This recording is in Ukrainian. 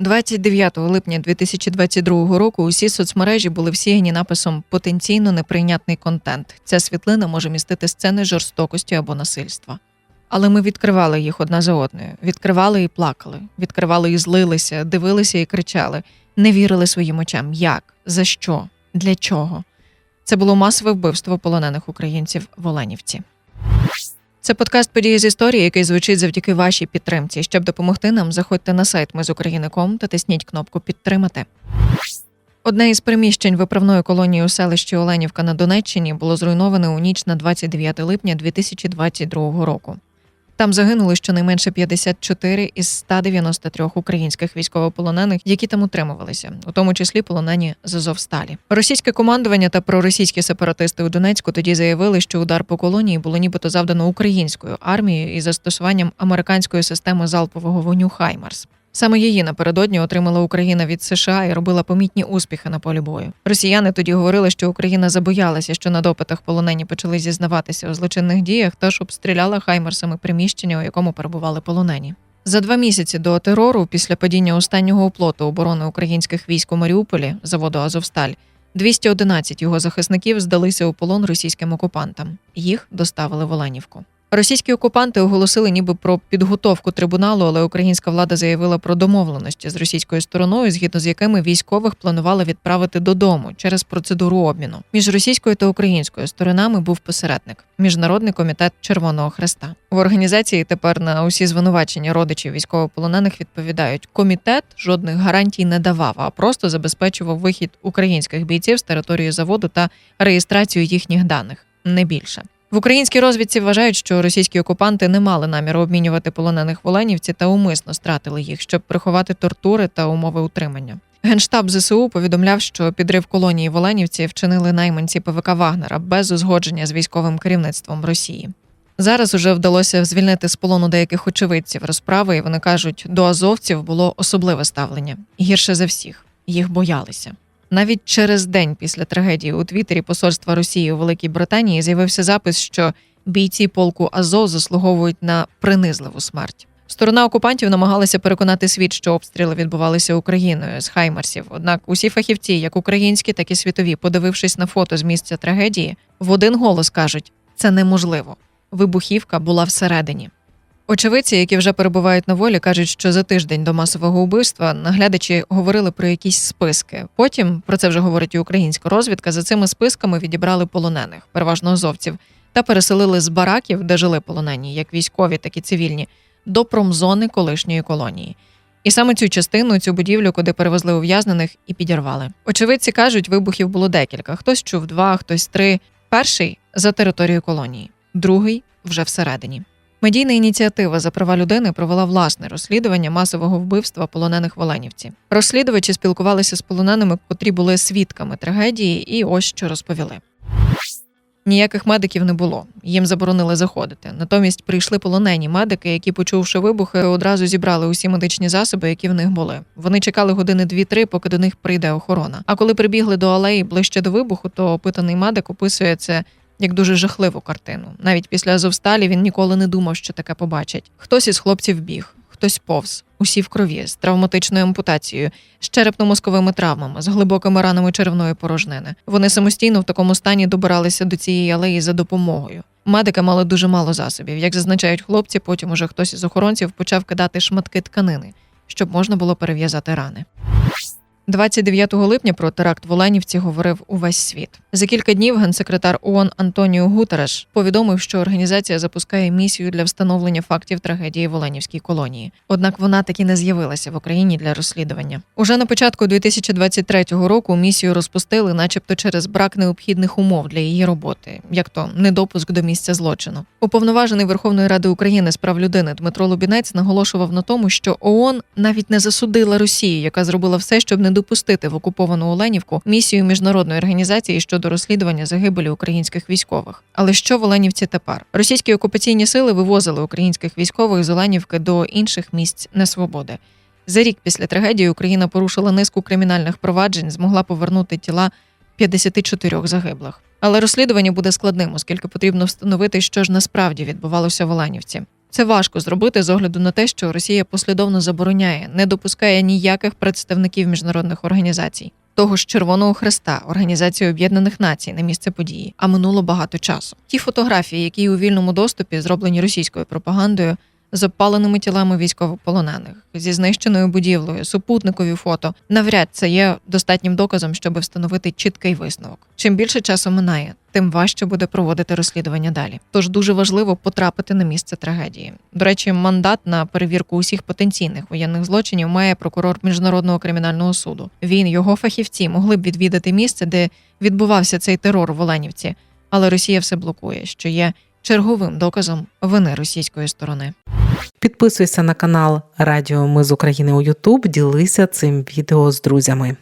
29 липня 2022 року усі соцмережі були всіяні написом потенційно неприйнятний контент. Ця світлина може містити сцени жорстокості або насильства. Але ми відкривали їх одна за одною, відкривали і плакали, відкривали і злилися, дивилися і кричали, не вірили своїм очам. Як? За що? Для чого? Це було масове вбивство полонених українців в Оленівці. Це подкаст події з історії, який звучить завдяки вашій підтримці. Щоб допомогти нам, заходьте на сайт ми з України.ком та тисніть кнопку Підтримати. Одне із приміщень виправної колонії у селищі Оленівка на Донеччині було зруйноване у ніч на 29 липня 2022 року. Там загинули щонайменше 54 із 193 українських військовополонених, які там утримувалися, у тому числі полонені з Азовсталі. Російське командування та проросійські сепаратисти у Донецьку тоді заявили, що удар по колонії було нібито завдано українською армією із застосуванням американської системи залпового вогню Хаймарс. Саме її напередодні отримала Україна від США і робила помітні успіхи на полі бою. Росіяни тоді говорили, що Україна забоялася, що на допитах полонені почали зізнаватися у злочинних діях, тож обстріляла хаймерсами приміщення, у якому перебували полонені. За два місяці до терору, після падіння останнього оплоту оборони українських військ у Маріуполі, заводу Азовсталь, 211 його захисників здалися у полон російським окупантам. Їх доставили в Оленівку. Російські окупанти оголосили ніби про підготовку трибуналу, але українська влада заявила про домовленості з російською стороною, згідно з якими військових планували відправити додому через процедуру обміну. Між російською та українською сторонами був посередник міжнародний комітет Червоного Хреста. В організації тепер на усі звинувачення родичів військовополонених відповідають: комітет жодних гарантій не давав, а просто забезпечував вихід українських бійців з території заводу та реєстрацію їхніх даних. Не більше. В українській розвідці вважають, що російські окупанти не мали наміру обмінювати полонених в Оленівці та умисно стратили їх, щоб приховати тортури та умови утримання. Генштаб ЗСУ повідомляв, що підрив колонії в Оленівці вчинили найманці ПВК Вагнера без узгодження з військовим керівництвом Росії. Зараз уже вдалося звільнити з полону деяких очевидців розправи, і вони кажуть, до азовців було особливе ставлення гірше за всіх. Їх боялися. Навіть через день після трагедії у Твіттері посольства Росії у Великій Британії з'явився запис, що бійці полку Азов заслуговують на принизливу смерть. Сторона окупантів намагалася переконати світ, що обстріли відбувалися Україною з Хаймарсів. Однак усі фахівці, як українські, так і світові, подивившись на фото з місця трагедії, в один голос кажуть: це неможливо. Вибухівка була всередині. Очевидці, які вже перебувають на волі, кажуть, що за тиждень до масового вбивства наглядачі говорили про якісь списки. Потім про це вже говорить і українська розвідка. За цими списками відібрали полонених, переважно азовців, та переселили з бараків, де жили полонені, як військові, так і цивільні, до промзони колишньої колонії. І саме цю частину, цю будівлю, куди перевезли ув'язнених, і підірвали. Очевидці кажуть, вибухів було декілька: хтось чув два, хтось три. Перший за територією колонії, другий вже всередині. Медійна ініціатива за права людини провела власне розслідування масового вбивства полонених в Оленівці. Розслідувачі спілкувалися з полоненими, котрі були свідками трагедії, і ось що розповіли. Ніяких медиків не було, їм заборонили заходити. Натомість прийшли полонені медики, які, почувши вибухи, одразу зібрали усі медичні засоби, які в них були. Вони чекали години дві-три, поки до них прийде охорона. А коли прибігли до алеї ближче до вибуху, то опитаний медик описує це як дуже жахливу картину. Навіть після Азовсталі він ніколи не думав, що таке побачить. Хтось із хлопців біг, хтось повз, усі в крові, з травматичною ампутацією, з черепно-мозковими травмами, з глибокими ранами червної порожнини. Вони самостійно в такому стані добиралися до цієї алеї за допомогою. Медики мали дуже мало засобів. Як зазначають хлопці, потім уже хтось із охоронців почав кидати шматки тканини, щоб можна було перев'язати рани. 29 липня про теракт в Оленівці говорив увесь світ. За кілька днів генсекретар ООН Антоніо Гутереш повідомив, що організація запускає місію для встановлення фактів трагедії в Оленівській колонії. Однак вона таки не з'явилася в Україні для розслідування. Уже на початку 2023 року місію розпустили, начебто через брак необхідних умов для її роботи, як то недопуск до місця злочину. Уповноважений Верховної Ради України з прав людини Дмитро Лубінець наголошував на тому, що ООН навіть не засудила Росію, яка зробила все, щоб не допустити в окуповану Оленівку місію міжнародної організації щодо розслідування загибелі українських військових. Але що в Оленівці тепер? Російські окупаційні сили вивозили українських військових з Оленівки до інших місць несвободи. За рік після трагедії Україна порушила низку кримінальних проваджень, змогла повернути тіла 54 загиблих. Але розслідування буде складним, оскільки потрібно встановити, що ж насправді відбувалося в Оленівці. Це важко зробити з огляду на те, що Росія послідовно забороняє, не допускає ніяких представників міжнародних організацій. Того ж Червоного Хреста, Організації Об'єднаних Націй на місце події, а минуло багато часу. Ті фотографії, які у вільному доступі зроблені російською пропагандою, з обпаленими тілами військовополонених, зі знищеною будівлею, супутникові фото, навряд це є достатнім доказом, щоб встановити чіткий висновок. Чим більше часу минає, тим важче буде проводити розслідування далі. Тож дуже важливо потрапити на місце трагедії. До речі, мандат на перевірку усіх потенційних воєнних злочинів має прокурор міжнародного кримінального суду. Він його фахівці могли б відвідати місце, де відбувався цей терор в Оленівці, але Росія все блокує, що є черговим доказом вини російської сторони. Підписуйся на канал Радіо Ми з України у Ютуб, ділися цим відео з друзями.